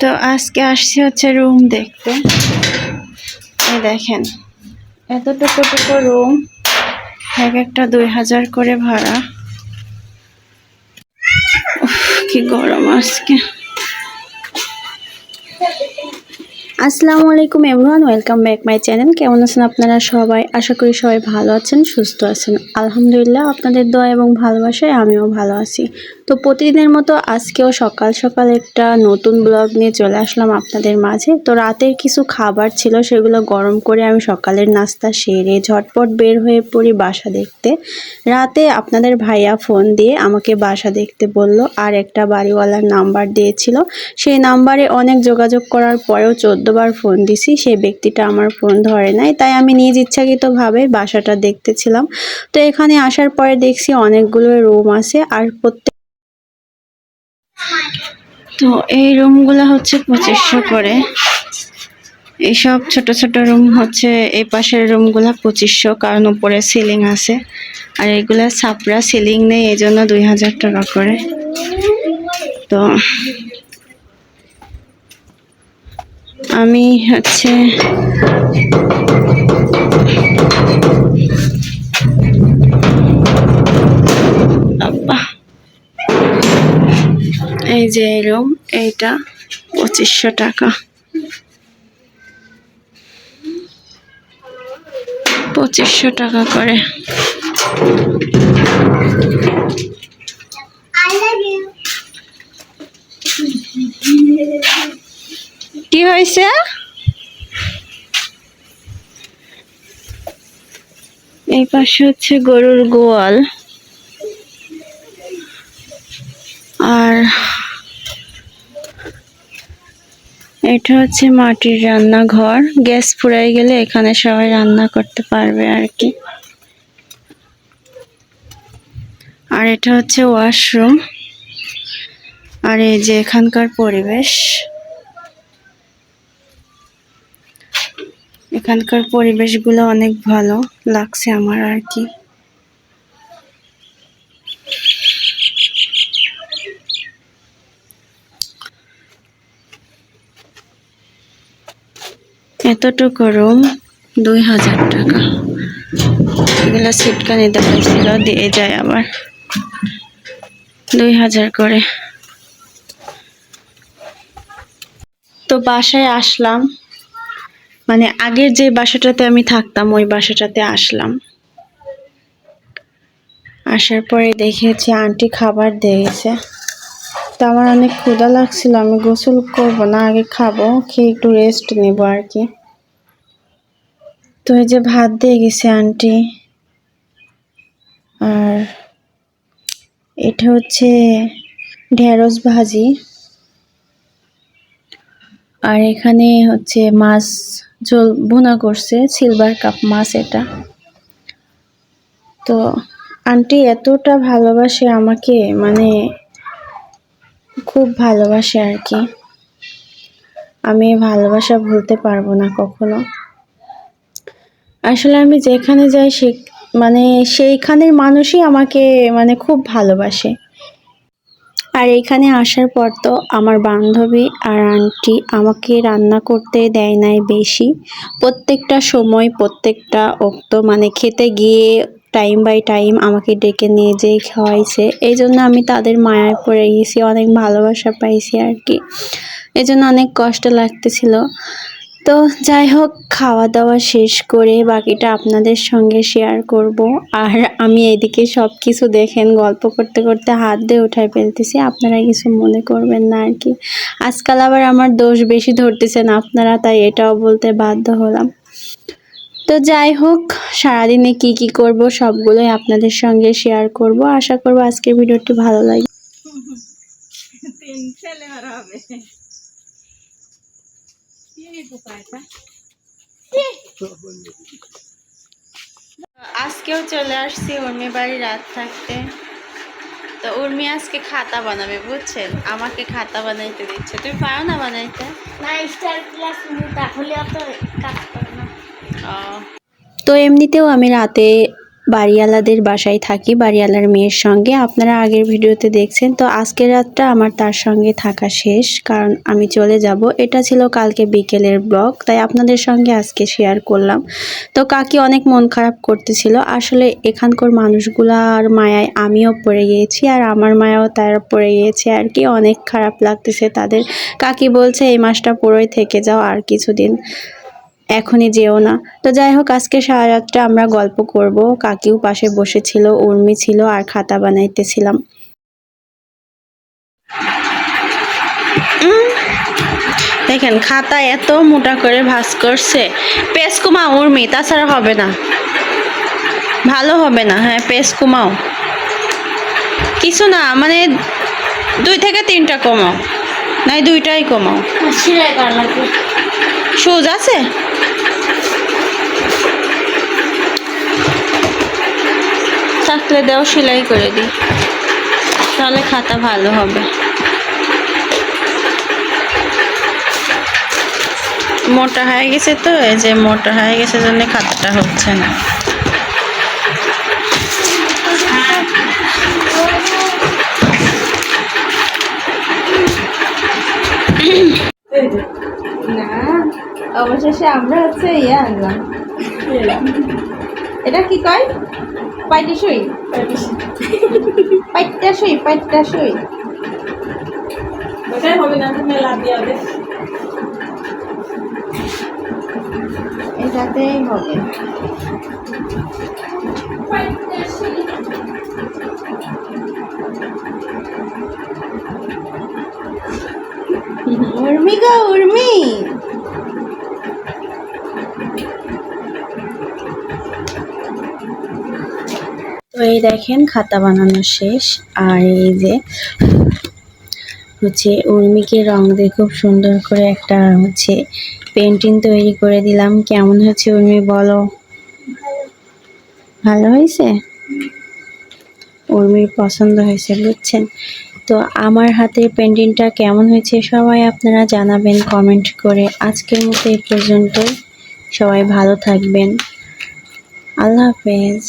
তো আজকে আসছি হচ্ছে রুম দেখতে। এই দেখেন, এতটুকু টুকু রুম এক একটা দুই হাজার করে ভাড়া। কি গরম আজকে। আসসালামু আলাইকুম everyone welcome back my channel কেমন আছেন আপনারা সবাই? আশা করি সবাই ভালো আছেন, সুস্থ আছেন। আলহামদুলিল্লাহ, আপনাদের দোয়া এবং ভালোবাসায় আমিও ভালো আছি। তো প্রতিদিনের মতো আজকেও সকাল সকাল একটা নতুন ব্লগ নিয়ে চলে আসলাম আপনাদের মাঝে। তো রাতের কিছু খাবার ছিল, সেগুলো গরম করে আমি সকালের নাস্তা সেরে ঝটপট বের হয়ে পড়ি বাসা দেখতে। রাতে আপনাদের ভাইয়া ফোন দিয়ে আমাকে বাসা দেখতে বলল, আর একটা বাড়িওয়ালার নাম্বার দিয়েছিল। সেই নাম্বারে অনেক যোগাযোগ করার পরেও চোদ্দবার ফোন দিছি, সেই ব্যক্তিটা আমার ফোন ধরে নাই। তাই আমি নিজ ইচ্ছাকৃতভাবে বাসাটা দেখতেছিলাম। তো এখানে আসার পরে দেখছি অনেকগুলো রুম আছে আর প্রত্যেক তো এই রুমগুলো হচ্ছে পঁচিশশো করে। এইসব ছোট ছোট রুম হচ্ছে, এই পাশের রুমগুলো পঁচিশশো, কারণ উপরে সিলিং আছে। আর এগুলা ছাপড়া সিলিং নেই এই জন্য দুই হাজার টাকা করে। তো আমি হচ্ছে এই যে এই রুম এইটা পঁচিশশো টাকা। পঁচিশশো টাকা করে। কি হয়েছে? এই পাশে হচ্ছে গরুর গোয়াল। আর এটা হচ্ছে মাটির রান্নাঘর। গ্যাস ফুরাই গেলে এখানে সবাই রান্না করতে পারবে আর কি। আর এটা হচ্ছে ওয়াশরুম। আর এই যে এখানকার পরিবেশ। এখানকার পরিবেশগুলো অনেক ভালো লাগছে আমার আর কি। এতটুকু রুম দুই হাজার টাকা। এগুলো সিটকানি দেখাইছিল দিয়ে যায় আবার। দুই হাজার করে। তো বাসায় আসলাম। মানে আগের যে বাসাটাতে আমি থাকতাম, ওই বাসাটাতে আসলাম। আসার পরে দেখেছি আন্টি খাবার দিয়েছে। তো আমার অনেক ক্ষুধা লাগছিল, আমি গোসল করব না, আগে খাব, খেয়ে একটু রেস্ট নেব আর কি। তো এই যে ভাত দিয়ে গেছে আন্টি। আর এটা হচ্ছে ঢেঁড়স ভাজি। আর এখানে হচ্ছে মাছ ঝোল ভুনা করছে সিলভার কাপ মাছ এটা। তো আন্টি এতটা ভালোবাসে আমাকে মানে খুব ভালোবাসে আর কি। আমি ভালোবাসা ভুলতে পারব না কখনো। আসলে আমি যেখানে যাই সে মানে সেইখানের মানুষই আমাকে মানে খুব ভালোবাসে। আর এখানে আসার পর তো আমার বান্ধবী আর আন্টি আমাকে রান্না করতে দেয় নাই বেশি। প্রত্যেকটা সময়, প্রত্যেকটা অক্ত মানে খেতে গিয়ে টাইম বাই টাইম আমাকে ডেকে নিয়ে যেয়ে খাওয়াইছে। এই জন্য আমি তাদের মায়ায় পড়ে গেছি, অনেক ভালোবাসা পাইছি আর কি। এই জন্য অনেক কষ্ট লাগতেছিল। তো যাই হোক খাওয়া দাওয়া শেষ করে বাকিটা আপনাদের সঙ্গে শেয়ার করব। আর আমি এদিকে সব কিছু দেখেন, গল্প করতে করতে হাত দিয়ে উঠায় ফেলতেছি। আপনারা কিছু মনে করবেন না আর কি। আজকাল আবার আমার দোষ বেশি ধরতেছেন আপনারা, তাই এটাও বলতে বাধ্য হলাম। তো যাই হোক, সারাদিনে কি কি করব সবগুলোই আপনাদের সঙ্গে শেয়ার করব। আশা করব আজকের ভিডিওটি ভালো লাগে হবে। আজকেও চলে আসছি উর্মি বাড়ি রাত থাকতে। তো উর্মি আজকে খাতা বানাবে বুঝছেন? আমাকে খাতা বানাইতে দিচ্ছে। তুমি পারো না বানাইতে? না স্টার ক্লাস তাহলে অত কাজ করে না। তো এমনিতেও আমি রাতে বাড়িওয়ালাদের বাসায় থাকি, বাড়িওয়ালার মেয়ের সঙ্গে। আপনারা আগের ভিডিওতে দেখছেন, তো আজকের রাতটা আমার তার সঙ্গে থাকা শেষ, কারণ আমি চলে যাব। এটা ছিল কালকে বিকেলের ব্লগ, তাই আপনাদের সঙ্গে আজকে শেয়ার করলাম। তো কাকি অনেক মন খারাপ করতেছিল। আসলে এখানকার মানুষগুলার মায়ায় আমিও পড়ে গিয়েছি, আর আমার মায়াও তারা পড়ে গিয়েছে, আর কি অনেক খারাপ লাগতেছে তাদের। কাকি বলছে, এই মাসটা পুরোই থেকে যাও, আর কিছুদিন এখনই যেও না। তো যাই হোক আজকে সারা রাতটা আমরা গল্প করব। কাকিও পাশে বসেছিল, উর্মি ছিল আর খাতা বানাইতেছিলাম। দেখেন, খাতা এত মোটা করে ভাঁজ করছে। পেস কুমা উর্মি, তাছাড়া হবে না। ভালো হবে না হ্যাঁ পেস কুমাও কিছু না মানে দুই থেকে তিনটা কমাও। নাই, দুইটাই কমাও। সুজ আছে? থাকলে দেও, সেলাই করে দিই তাহলে খাতা ভালো হবে। মোটা হয়ে গেছে তো, এই যে মোটা হয়ে গেছে জন্য খাতাটা হচ্ছে না। না। অবশেষে আমরা হচ্ছে ইয়ে আনলাম। এটা কি কয়? পাইটি সুই পাইটটা সুই পাইটটা সুই এটাতেই হবে। উর্মি গো উর্মি। তো এই দেখেন খাতা বানানো শেষ। আর এই যে হচ্ছে উর্মিকে রং দিয়ে খুব সুন্দর করে একটা হচ্ছে পেন্টিং তৈরি করে দিলাম। কেমন হচ্ছে উর্মি বলো? ভালো হয়েছে? উর্মির পছন্দ হয়েছে, বুঝছেন? তো আমার হাতের পেন্টিংটা কেমন হয়েছে সবাই আপনারা জানাবেন কমেন্ট করে। আজকের মতো এই পর্যন্ত সবাই ভালো থাকবেন। আল্লাহ হাফেজ।